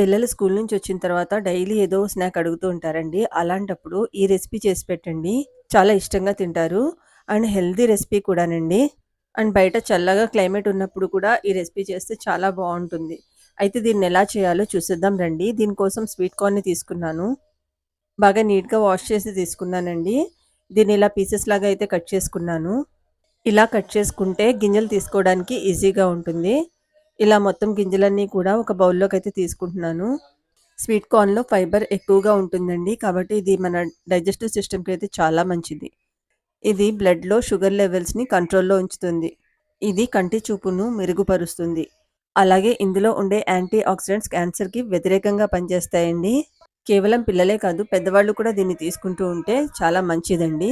పిల్లలు స్కూల్ నుంచి వచ్చిన తర్వాత డైలీ ఏదో స్నాక్ అడుగుతూ ఉంటారండి. అలాంటప్పుడు ఈ రెసిపీ చేసి పెట్టండి. చాలా ఇష్టంగా తింటారు. అండ్ హెల్దీ రెసిపీ కూడానండి. అండ్ బయట చల్లగా క్లైమేట్ ఉన్నప్పుడు కూడా ఈ రెసిపీ చేస్తే చాలా బాగుంటుంది అయితే దీన్ని ఎలా చేయాలో చూసేద్దాం రండి. దీనికోసం స్వీట్ కార్న్‌ని తీసుకున్నాను. బాగా నీట్‌గా వాష్ చేసి తీసుకున్నానండి. దీన్ని ఇలా పీసెస్ లాగా అయితే కట్ చేసుకున్నాను. ఇలా కట్ చేసుకుంటే గింజలు తీసుకోవడానికి ఈజీగా ఉంటుంది. ఇలా మొత్తం గింజలన్నీ కూడా ఒక బౌల్లోకి అయితే తీసుకుంటున్నాను. స్వీట్ కార్న్‌లో ఫైబర్ ఎక్కువగా ఉంటుందండి. కాబట్టి ఇది మన డైజెస్టివ్ సిస్టమ్‌కి అయితే చాలా మంచిది. ఇది బ్లడ్‌లో షుగర్ లెవెల్స్‌ని కంట్రోల్‌లో ఉంచుతుంది. ఇది కంటి చూపును మెరుగుపరుస్తుంది. అలాగే ఇందులో ఉండే యాంటీ ఆక్సిడెంట్స్ క్యాన్సర్‌కి వ్యతిరేకంగా పనిచేస్తాయండి. కేవలం పిల్లలే కాదు పెద్దవాళ్ళు కూడా దీన్ని తీసుకుంటూ ఉంటే చాలా మంచిదండి.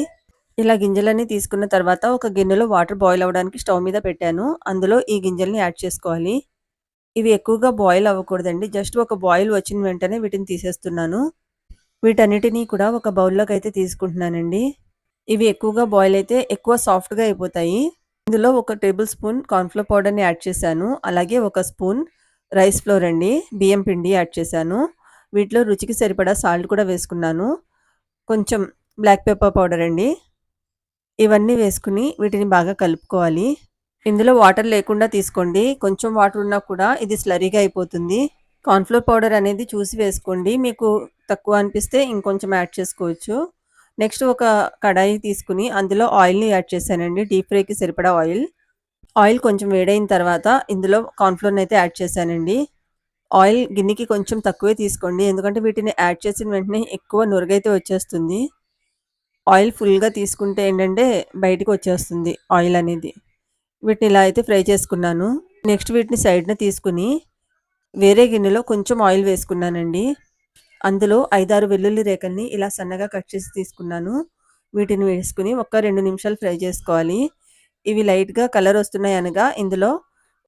ఇలా గింజలన్నీ తీసుకున్న తర్వాత ఒక గిన్నెలో వాటర్ బాయిల్ అవ్వడానికి స్టవ్ మీద పెట్టాను. అందులో ఈ గింజల్ని యాడ్ చేసుకోవాలి. ఇవి ఎక్కువగా బాయిల్ అవ్వకూడదండి. జస్ట్ ఒక బాయిల్ వచ్చిన వెంటనే వీటిని తీసేస్తున్నాను. వీటన్నిటిని కూడా ఒక బౌల్‌లోకి అయితే తీసుకుంటున్నానండి. ఇవి ఎక్కువగా బాయిల్ అయితే ఎక్కువ సాఫ్ట్‌గా అయిపోతాయి. ఇందులో ఒక టేబుల్ స్పూన్ కార్న్‌ఫ్లోర్ పౌడర్‌ని యాడ్ చేశాను. అలాగే ఒక స్పూన్ రైస్ ఫ్లోర్ అండి. బియ్యం పిండి యాడ్ చేశాను. వీటిలో రుచికి సరిపడా సాల్ట్ కూడా వేసుకున్నాను. కొంచెం బ్లాక్ పెప్పర్ పౌడర్ అండి. ఇవన్నీ వేసుకుని వీటిని బాగా కలుపుకోవాలి. ఇందులో వాటర్ లేకుండా తీసుకోండి. కొంచెం వాటర్ ఉన్నా కూడా ఇది స్లరీగా అయిపోతుంది. కార్న్‌ఫ్లోర్ పౌడర్ అనేది చూసి వేసుకోండి. మీకు తక్కువ అనిపిస్తే ఇంకొంచెం యాడ్ చేసుకోవచ్చు. నెక్స్ట్ ఒక కడాయి తీసుకుని అందులో ఆయిల్‌ని యాడ్ చేశానండి. డీప్ ఫ్రైకి సరిపడా ఆయిల్. ఆయిల్ కొంచెం వేడైన తర్వాత ఇందులో కార్న్‌ఫ్లోర్‌ని అయితే యాడ్ చేశానండి. ఆయిల్ గిన్నెకి కొంచెం తక్కువే తీసుకోండి. ఎందుకంటే వీటిని యాడ్ చేసిన వెంటనే ఎక్కువ నురగైతే వచ్చేస్తుంది. ఆయిల్ ఫుల్‌గా తీసుకుంటే ఏంటంటే బయటికి వచ్చేస్తుంది ఆయిల్ అనేది. వీటిని ఇలా అయితే ఫ్రై చేసుకున్నాను. నెక్స్ట్ వీటిని సైడ్‌న తీసుకుని వేరే గిన్నెలో కొంచెం ఆయిల్ వేసుకున్నానండి. అందులో 5, 6 వెల్లుల్లి రేఖల్ని ఇలా సన్నగా కట్ చేసి తీసుకున్నాను. వీటిని వేసుకుని ఒక రెండు నిమిషాలు ఫ్రై చేసుకోవాలి. ఇవి లైట్‌గా కలర్ వస్తున్నాయి అనగా ఇందులో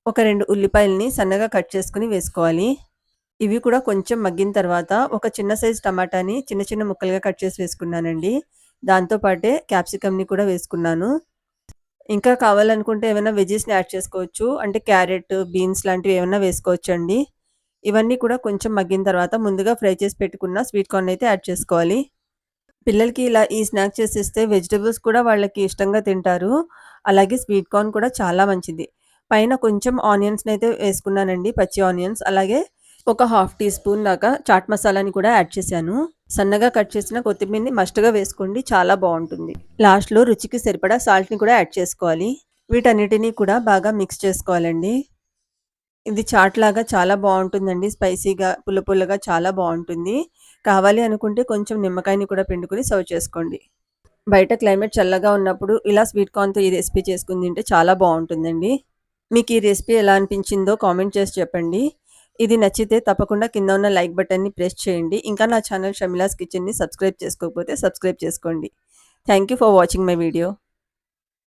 ఒక రెండు ఉల్లిపాయల్ని సన్నగా కట్ చేసుకుని వేసుకోవాలి. ఇవి కూడా కొంచెం మగ్గిన తర్వాత ఒక చిన్న సైజ్ టమాటాని చిన్న చిన్న ముక్కలుగా కట్ చేసి వేసుకున్నానండి. దాంతో పాటే క్యాప్సికమ్‌ని కూడా వేసుకున్నాను. ఇంకా కావాలనుకుంటే ఏమైనా వెజెస్ని యాడ్ చేసుకోవచ్చు. అంటే క్యారెట్, బీన్స్ లాంటివి ఏమన్నా వేసుకోవచ్చండి. ఇవన్నీ కూడా కొంచెం మగ్గిన తర్వాత ముందుగా ఫ్రై చేసి పెట్టుకున్న స్వీట్ కార్న్ అయితే యాడ్ చేసుకోవాలి. పిల్లలకి ఇలా ఈ స్నాక్ చేసిస్తే వెజిటబుల్స్ కూడా వాళ్ళకి ఇష్టంగా తింటారు. అలాగే స్వీట్ కార్న్ కూడా చాలా మంచిది. పైన కొంచెం ఆనియన్స్‌ని అయితే వేసుకున్నానండి. పచ్చి ఆనియన్స్. అలాగే ఒక హాఫ్ టీ స్పూన్ దాకా చాట్ మసాలాని కూడా యాడ్ చేశాను. సన్నగా కట్ చేసిన కొత్తిమీరని మస్ట్‌గా వేసుకోండి. చాలా బాగుంటుంది లాస్ట్‌లో రుచికి సరిపడా సాల్ట్‌ని కూడా యాడ్ చేసుకోవాలి. వీటన్నిటిని కూడా బాగా మిక్స్ చేసుకోవాలండి. ఇది చాట్ లాగా చాలా బాగుంటుందండి స్పైసీగా, పుల్ల పుల్లగా చాలా బాగుంటుంది కావాలి అనుకుంటే కొంచెం నిమ్మకాయని కూడా పిండుకొని సర్వ్ చేసుకోండి. బయట క్లైమేట్ చల్లగా ఉన్నప్పుడు ఇలా స్వీట్ కార్న్‌తో ఈ రెసిపీ చేసుకుని తింటే చాలా బాగుంటుందండి మీకు ఈ రెసిపీ ఎలా అనిపించిందో కామెంట్ చేసి చెప్పండి. ఇది నచ్చితే తప్పకుండా కింద ఉన్న లైక్ బటన్‌ని ప్రెస్ చేయండి. ఇంకా నా ఛానల్ షమిలాస్ కిచెన్‌ని సబ్స్క్రైబ్ చేసుకోకపోతే సబ్స్క్రైబ్ చేసుకోండి. Thank you for watching my video.